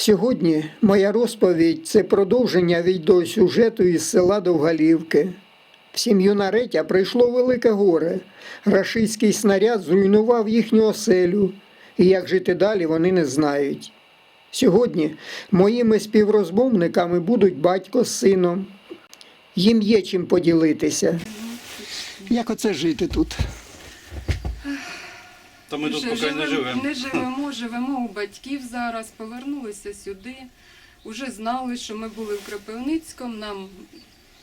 Сьогодні моя розповідь це продовження відеосюжету із села Довгалівки. В сім'ю Наретя прийшло велике горе. Рашистський снаряд зруйнував їхню оселю, і як жити далі вони не знають. Сьогодні моїми співрозмовниками будуть батько з сином. Їм є чим поділитися. Як оце жити тут? Та ми тут поки не живемо. Не живемо, живемо у батьків зараз, повернулися сюди. Уже знали, що ми були в Кропивницькому, нам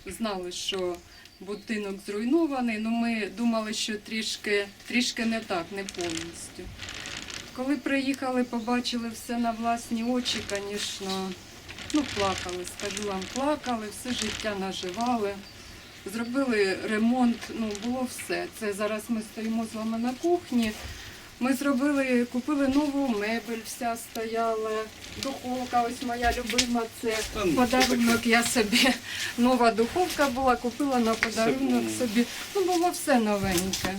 знали, що будинок зруйнований, але ми думали, що трішки, трішки не так, не повністю. Коли приїхали, побачили все на власні очі, звісно, ну, плакали, скажу вам, плакали, все життя наживали. Зробили ремонт, ну було все. Це зараз ми стоїмо з вами на кухні. Ми зробили, купили нову мебель, вся стояла, духовка, ось моя любима, це ну, подарунок. Я собі нова духовка була, купила на подарунок собі. Ну було все новеньке.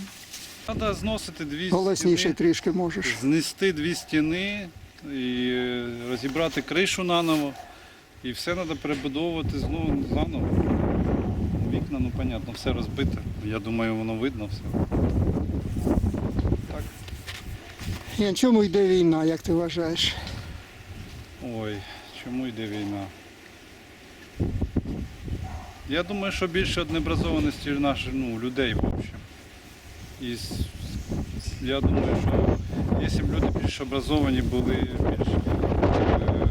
Треба зносити дві Голосніше стіни, трішки можеш. знести дві стіни і е, розібрати кришу наново. І все треба перебудовувати знову заново. Вікна, ну понятно, все розбите. Я думаю, воно видно все. На чому йде війна, як ти вважаєш? Ой, чому йде війна? Я думаю, що більше однеобразованості наших ну, людей, в общем. І я думаю, що якщо б люди більш образовані були, більш е,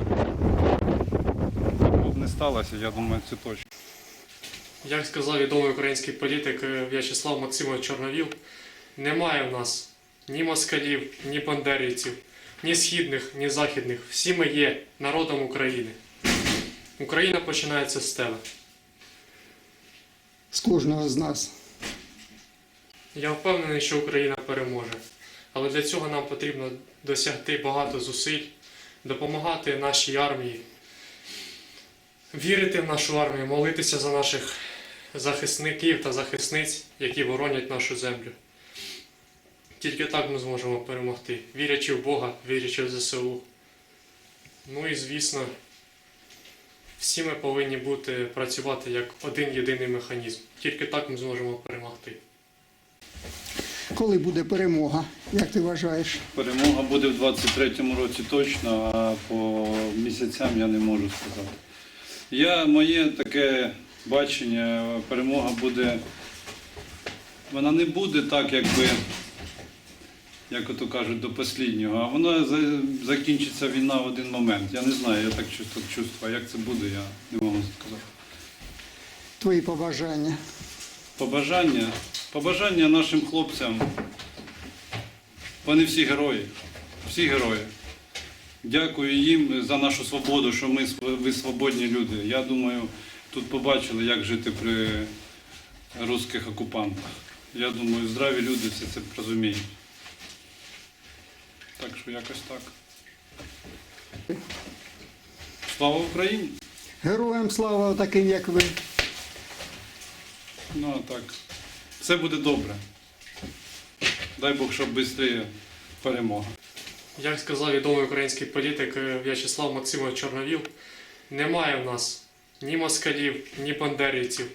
такого б не сталося, я думаю, це точно. Як сказав відомий український політик е, В'ячеслав Максимович Чорновіл, немає в нас ні москалів, ні бандерівців, ні східних, ні західних. Всі ми є народом України. Україна починається з тебе. З кожного з нас. Я впевнений, що Україна переможе. Але для цього нам потрібно досягти багато зусиль, допомагати нашій армії, вірити в нашу армію, молитися за наших захисників та захисниць, які боронять нашу землю. Тільки так ми зможемо перемогти, вірячи в Бога, вірячи в ЗСУ. Ну і звісно, всі ми повинні бути працювати як один єдиний механізм. Тільки так ми зможемо перемогти. Коли буде перемога, як ти вважаєш? Перемога буде в 23-му році точно, а по місяцям я не можу сказати. Я, моє таке бачення, перемога буде. Вона не буде так, якби, як ото кажуть, до останнього, а вона за- закінчиться війна в один момент. Я не знаю, я так чувствую, чувствую. Як це буде, я не можу сказати. Твої побажання. Побажання. Побажання нашим хлопцям. Вони всі герої. Всі герої. Дякую їм за нашу свободу, що ми ви свободні люди. Я думаю, тут побачили, як жити при русських окупантах. Я думаю, здраві люди все це розуміють. Так що якось так. Слава Україні! Героям слава таким, як ви. Ну а так. Все буде добре. Дай Бог, щоб швидше перемога. Як сказав відомий український політик е, В'ячеслав Максимович Чорновіл, немає в нас ні москалів, ні бандерівців,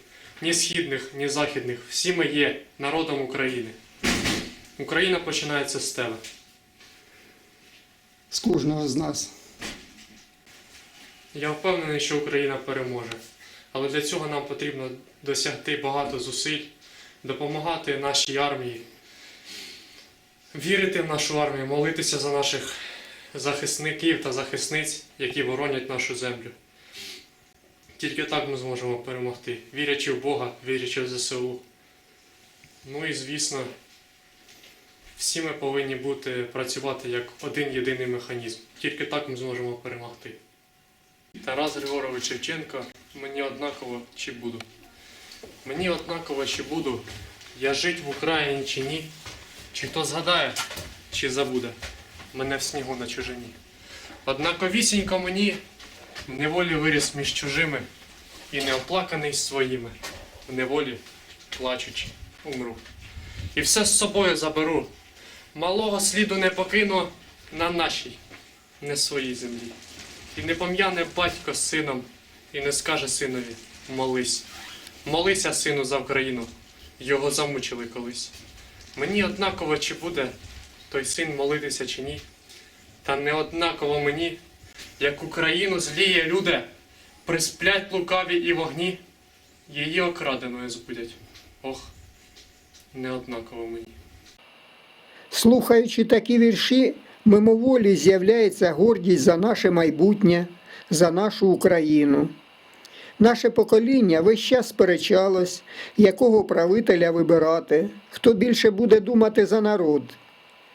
ні східних, ні західних. Всі ми є народом України. Україна починається з тебе. З кожного з нас. Я впевнений, що Україна переможе. Але для цього нам потрібно досягти багато зусиль, допомагати нашій армії, вірити в нашу армію, молитися за наших захисників та захисниць, які боронять нашу землю. Тільки так ми зможемо перемогти, вірячи в Бога, вірячи в ЗСУ. Ну і звісно, всі ми повинні бути працювати як один єдиний механізм. Тільки так ми зможемо перемогти. Тарас Григорович Шевченко, мені однаково чи буду. Мені однаково чи буду, я жить в Україні чи ні, чи хто згадає, чи забуде мене в снігу на чужині. Однаковісінько мені в неволі виріс між чужими і не оплаканий своїми, в неволі плачучи, умру. І все з собою заберу, малого сліду не покину на нашій, не своїй землі. І не пом'яне батько з сином, і не скаже синові молись. Молися, сину, за Україну. Його замучили колись. Мені однаково, чи буде той син молитися чи ні. Та не однаково мені, як Україну зліє люди, присплять лукаві і вогні, її окраденою збудять. Ох, не однаково мені. Слухаючи такі вірші, мимоволі з'являється гордість за наше майбутнє, за нашу Україну. Наше покоління весь час сперечалось, якого правителя вибирати, хто більше буде думати за народ.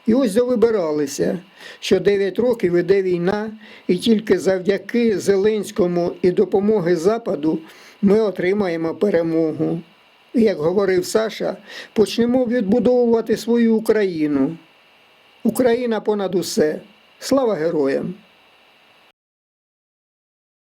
І ось довибиралися, що 9 років іде війна, і тільки завдяки Зеленському і допомоги Западу ми отримаємо перемогу. Як говорив Саша, почнемо відбудовувати свою Україну. Україна понад усе. Слава героям!